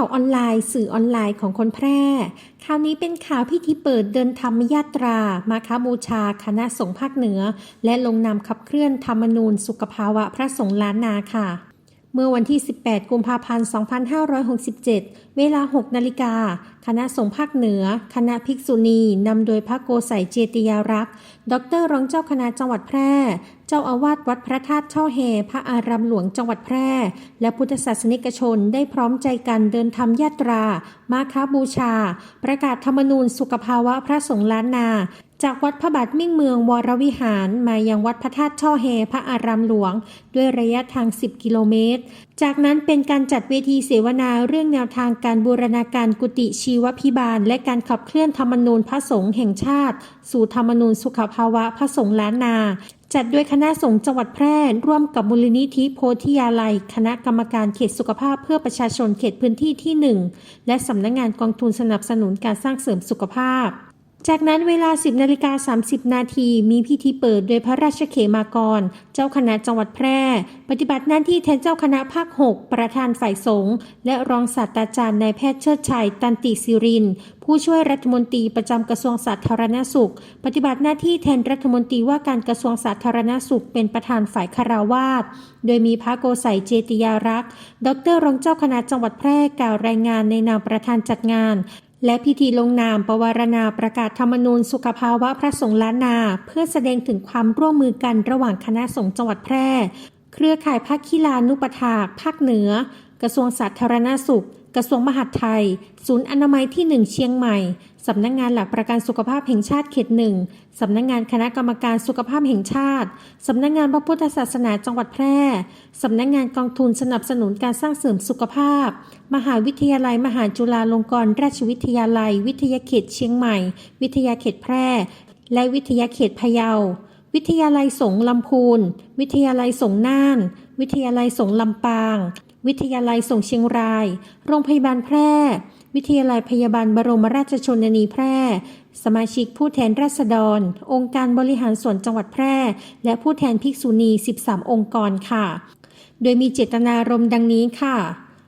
ข่าวออนไลน์ สื่อออนไลน์ของคนแพร่คราวนี้เป็นข่าวพิธีเปิดเดินธรรมยาตรา มาคาบูชา คณะสงฆ์ภาคเหนือ และลงนามขับเคลื่อนธรรมนูญสุขภาวะพระสงฆ์ล้านนาค่ะ เมื่อวันที่ 18 กุมภาพันธ์ 2567 เวลา 6 นาฬิกา คณะสงฆ์ภาคเหนือ คณะภิกษุณี นำโดยพระโกไสยเจติยารักษ์ ดรรองเจ้าคณะจังหวัดแพร่ เจ้าอาวาสวัดพระธาตุช่อแฮพระอารามหลวงจังหวัดแพร่ และพุทธศาสนิกชนได้พร้อมใจกันเดินธรรมยาตรา มาคาบูชา ประกาศธรรมนูญสุขภาวะพระสงฆ์ล้านนา จากวัดพระบาทมิ่งเมืองวรวิหารมายังวัดพระธาตุช่อแฮพระอารามหลวง ด้วยระยะทาง 10 กิโลเมตร จากนั้นเป็นการจัดเวทีเสวนาเรื่องแนวทางการบูรณาการกุฏิชีวพิบาล และการขับเคลื่อนธรรมนูญพระสงฆ์แห่งชาติ สู่ธรรมนูญสุขภาวะพระสงฆ์ล้านนาจัดโดยคณะสงฆ์จังหวัดแพร่ร่วมกับมูลนิธิโพธิยาลัย คณะกรรมการเขตสุขภาพเพื่อประชาชนเขตพื้นที่ที่ 1 และสำนักงงานกองทุนสนับสนุนการสร้างเสริมสุขภาพ จากนั้นเวลา 10นาฬิกา30 นาทีมีพิธีเปิดโดยพระราชเขมากร เจ้าคณะจังหวัดแพร่ ปฏิบัติหน้าที่แทนเจ้าคณะภาค 6 ประธานฝ่ายสงฆ์และรองศาสตราจารย์นายแพทย์เชิดชัย ตันติสิริน ผู้ช่วยรัฐมนตรีประจำกระทรวงสาธารณสุข ปฏิบัติหน้าที่แทนรัฐมนตรีว่าการกระทรวงสาธารณสุข เป็นประธานฝ่ายคาราวาสโดยมีพระโกไสยเจติยารักษ์ ดรรองเจ้าคณะจังหวัดแพร่กล่าวรายงานในนามประธานจัดงาน และพิธีลงนามประวารณาประกาศธรรมนูญสุขภาวะพระสงฆ์ล้านนา เพื่อแสดงถึงความร่วมมือกันระหว่างคณะสงฆ์จังหวัดแพร่ เครือข่ายภาคีลานุปถากภาคเหนือ กระทรวงสาธารณสุข กระทรวงมหาดไทย ศูนย์อนามัยที่ 1 เชียงใหม่ สำนักงงานหลักประกันสุขภาพแห่งชาติเขตหนึ่งสำนักงงานคณะกรรมการสุขภาพแห่งชาติ สำนักงงานพระพุทธศาสนาจังหวัดแพร่ สำนักงงานกองทุนสนับสนุนการสร้างเสริมสุขภาพ มหาวิทยาลัย มหาจุฬาลงกรณราชวิทยาลัย วิทยาเขตเชียงใหม่ วิทยาเขตแพร่ และวิทยาเขตพะเยา วิทยาลัยสงลำพูน วิทยาลัยสงน่าน วิทยาลัยสงลำปาง วิทยาลัยส่งเชียงราย โรงพยาบาลแพร่ วิทยาลัยพยาบาลบรมราชชนนีแพร่ สมาชิกผู้แทนราษฎร องค์การบริหารส่วนจังหวัดแพร่ และผู้แทนภิกษุณี 13 องค์กรค่ะ โดยมีเจตนารมณ์ดังนี้ค่ะ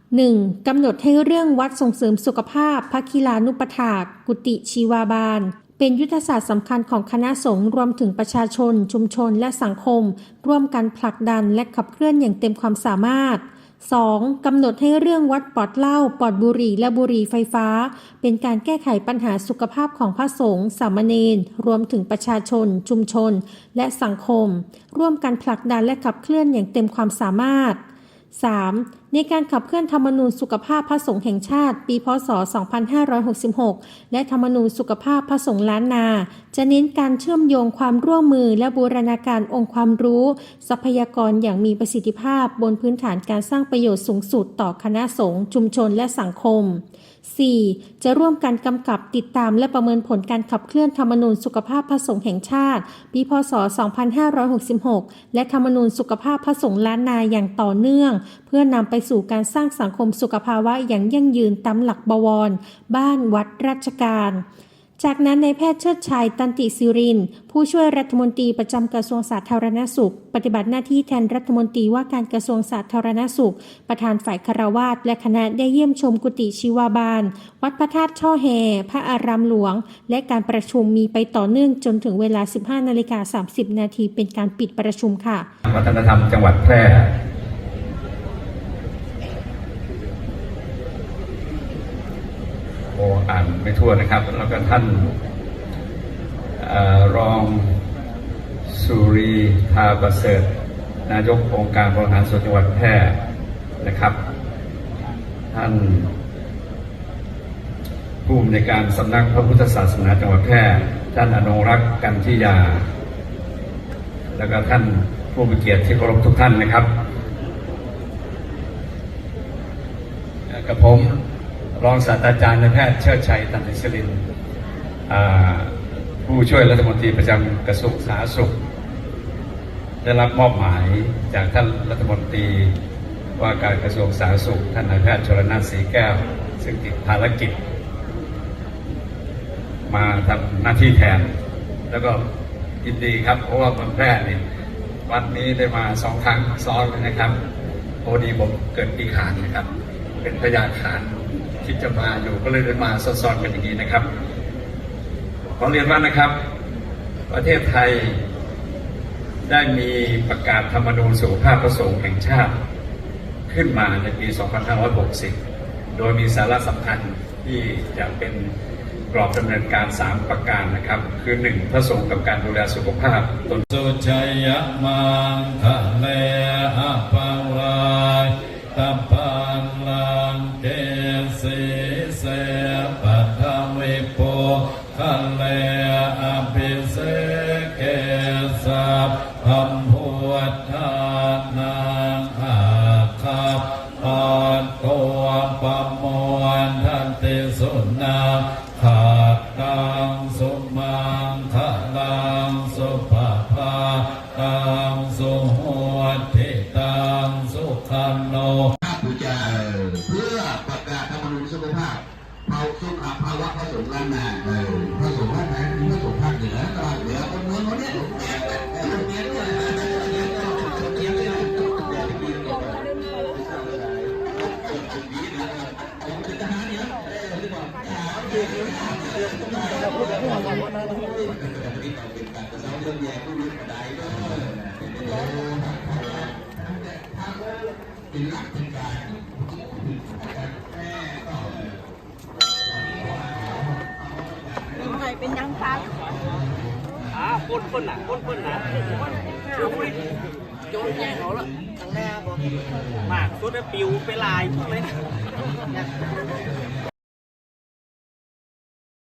1. กำหนดให้เรื่องวัดส่งเสริมสุขภาพพระคีลานุปถาก กุฏิชีวาบาล เป็นยุทธศาสตร์สำคัญของคณะสงฆ์รวมถึงประชาชน ชุมชน และสังคม ร่วมกันผลักดันและขับเคลื่อนอย่างเต็มความสามารถ 2. กำหนดให้เรื่องวัดปอดเหล้าปอดบุหรี่และบุหรี่ไฟฟ้า เป็นการแก้ไขปัญหาสุขภาพของพระสงฆ์สามเณรรวมถึงประชาชน ชุมชน และสังคม ร่วมกันผลักดันและขับเคลื่อนอย่างเต็มความสามารถ 3. ในการขับเคลื่อนธรรมนูญสุขภาพพระสงฆ์แห่งชาติ ปีพศ 2566 และธรรมนูญสุขภาพพระสงฆ์ล้านนา จะเน้นการเชื่อมโยงความร่วมมือและบูรณาการองค์ความรู้ ทรัพยากรอย่างมีประสิทธิภาพ บนพื้นฐานการสร้างประโยชน์สูงสุดต่อคณะสงฆ์ชุมชนและสังคม 4. จะร่วมกันกำกับติดตามและประเมินผลการขับเคลื่อนธรรมนูญสุขภาพพระสงฆ์แห่งชาติ ปีพศ 2566 และธรรมนูญสุขภาพพระสงฆ์ล้านนาอย่างต่อเนื่อง เพื่อนำไปสู่การสร้างสังคมสุขภาวะอย่างยั่งยืนตามหลักบวร บ้านวัดราชการ จากนั้นในายแพทย์เชิดชัยตันติสิริน ผู้ช่วยรัฐมนตรีประจำกระทรวงสาธารณสุข ปฏิบัติหน้าที่แทนรัฐมนตรีว่าการกระทรวงสาธารณสุข ประธานฝ่ายคารวาสและคณะได้เยี่ยมชมกุฏิชีวาบาล วัดพระธาตุช่อแฮพระอารามหลวง และการประชุมมีไปต่อเนื่องจนถึงเวลา 15นาฬิกา30 นาทีเป็นการปิดประชุมค่ะ วัฒนธรรมจังหวัดแพร่ โอ่านไม่ทั่วนะครับ แล้วก็ท่านอรองสุรีทาประเสริฐนายกองค์การบริหารส่วนจังหวัดแพร่นะครับ ท่านผู้อำนวยการสำนักพระพุทธศาสนาจังหวัดแพร่ท่านอนงรักษ์กันทิยา แล้วก็ท่านผู้มีเกียรติที่เคารพทุกท่านนะครับ กับผม รองศาสตราจารย์นายแพทย์เชิดชัยตันติสรินผู้ช่วยรัฐมนตรีประจำกระทรวงสาธารณสุข ได้รับมอบหมายจากท่านรัฐมนตรีว่าการกระทรวงสาธารณสุข ท่านนายแพทย์ชลนานสีแก้ว ซึ่งติดภารกิจ มาทำหน้าที่แทน แล้วก็ยินดีครับ เพราะว่าเมืองแพร่เนี่ยวันนี้ได้มาสองครั้งซ้อนเลยนะครับพอดีผมเกิดปีขานนะครับ เป็นพยาขาน ที่จะมาอยู่ก็เลยเดินมาซ้อนๆกันอย่างนี้นะครับ ขอเรียนว่านะครับ ประเทศไทยได้มีประกาศธรรมนูญสุขภาพประสงค์แห่งชาติขึ้นมาในปี 2560 โดยมีสาระสำคัญที่จะเป็นกรอบดำเนินการ 3 ประการนะครับ คือ 1. พระสงฆ์กับการดูแลสุขภาพตนสุชัยมังคะเลอปา เสปัทวิโปคะเลอภิเสเกสัพพัมพุทธานังอาคับปอนโกปมวนทันติสุนาขาดตังสุมังคะลังสุภาภาตังสุหัวทิตังสุขันโน เผาสุขภาวะพระสงฆ์ล้านนาเออพระสงฆ์ล้านนาคือพระสงฆ์ภาคเหนือตอนเหนือคนเมืองเขาเนี่ยผมแก่ผมแก่เนี่ยผมแก่เนี่ยผมแก่เนี่ยผมแก่เนี่ยผมเป็นทหารเนี่ยเออที่บอก อ่าปนปนน่ะปนปนน่ะเอาไปโยนแย่งเขาละทางหน้าบอกมากตัวได้ปิวไปลายทุกเลยนะ